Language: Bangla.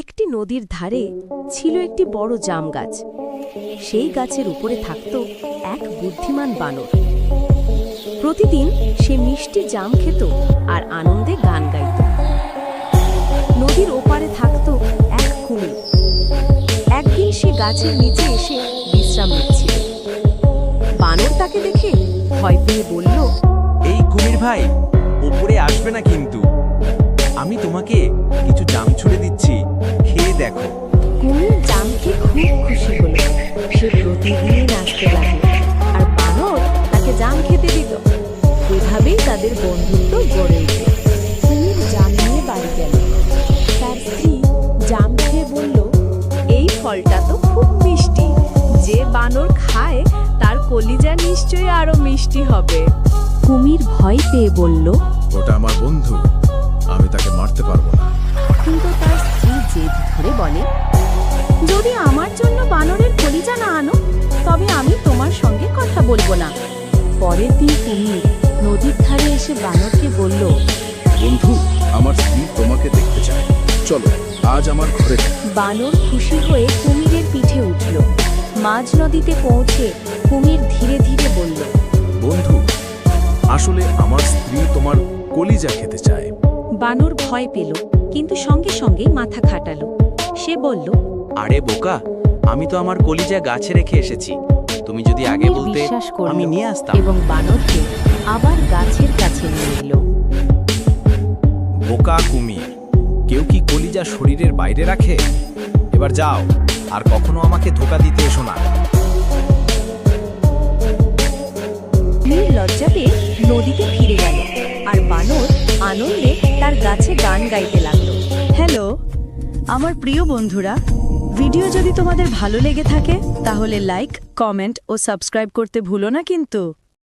একটি নদীর ধারে ছিল একটি বড় জাম গাছ। সেই গাছের উপরে থাকত এক বুদ্ধিমান বানর। প্রতিদিন সে মিষ্টি জাম খেত আর আনন্দে গান গাইত। নদীর ওপারে থাকত এক কুমির। একদিন সে গাছের নিচে এসে বিশ্রাম নিচ্ছিল। বানর তাকে দেখে ভয় পেয়ে বলল, এই কুমির ভাই উপরে আসবে না কিন্তু? আমি তোমাকে কিছু জাম ছুড়ে দিচ্ছি। খেয়ে দেখো। কুমির জামকে খুব খুশি হলো সে প্রতিদিন আসতে লাগল আর বানর তাকে জাম খেতে দিত। এভাবেই তাদের বন্ধুত্ব গড়ে উঠে কুমির জাম নিয়ে বাড়ি গেল। তার স্ত্রী জাম খেয়ে বলল এই ফলটা তো খুব মিষ্টি। যে বানর খায় তার কলিজা নিশ্চয়ই আরও মিষ্টি হবে। কুমির ভয় পেয়ে বলল ওটা বলব না। পরের দিন কুমির নদীর ধারে এসে বানরকে বলল বন্ধু আমার স্ত্রী তোমাকে দেখতে চায়। চলো আজ আমার ঘরে বানর খুশি হয়ে কুমিরের পিঠে উঠল। মাঝ নদীতে পৌঁছে কুমির ধীরে ধীরে বলল বন্ধু আসলে আমার স্ত্রী তোমার কলিজা খেতে চায়। বানর ভয় পেল কিন্তু সঙ্গে সঙ্গেই মাথা খাটালো। সে বলল আরে বোকা আমি তো আমার কলিজা গাছে রেখে এসেছি। তুমি যদি আগে বলতে বিশ্বাস করল আমি নিয়ে আসতাম। এবং বানরকে আবার গাছের কাছে নিয়ে এলো। বোকা কুমির কেউ কি কলিজা শরীরের বাইরে রাখে? এবার যাও আর কখনো আমাকে ধোকা দিতে এসো না। নীল লজ্জা পেয়ে নদীতে ফিরে গেল আর বানর আনন্দে তার গাছে গান গাইতে লাগল। হ্যালো আমার প্রিয় বন্ধুরা ভিডিও যদি তোমাদের ভালো লেগে থাকে, তাহলে লাইক কমেন্ট ও সাবস্ক্রাইব করতে ভুলো না কিন্তু।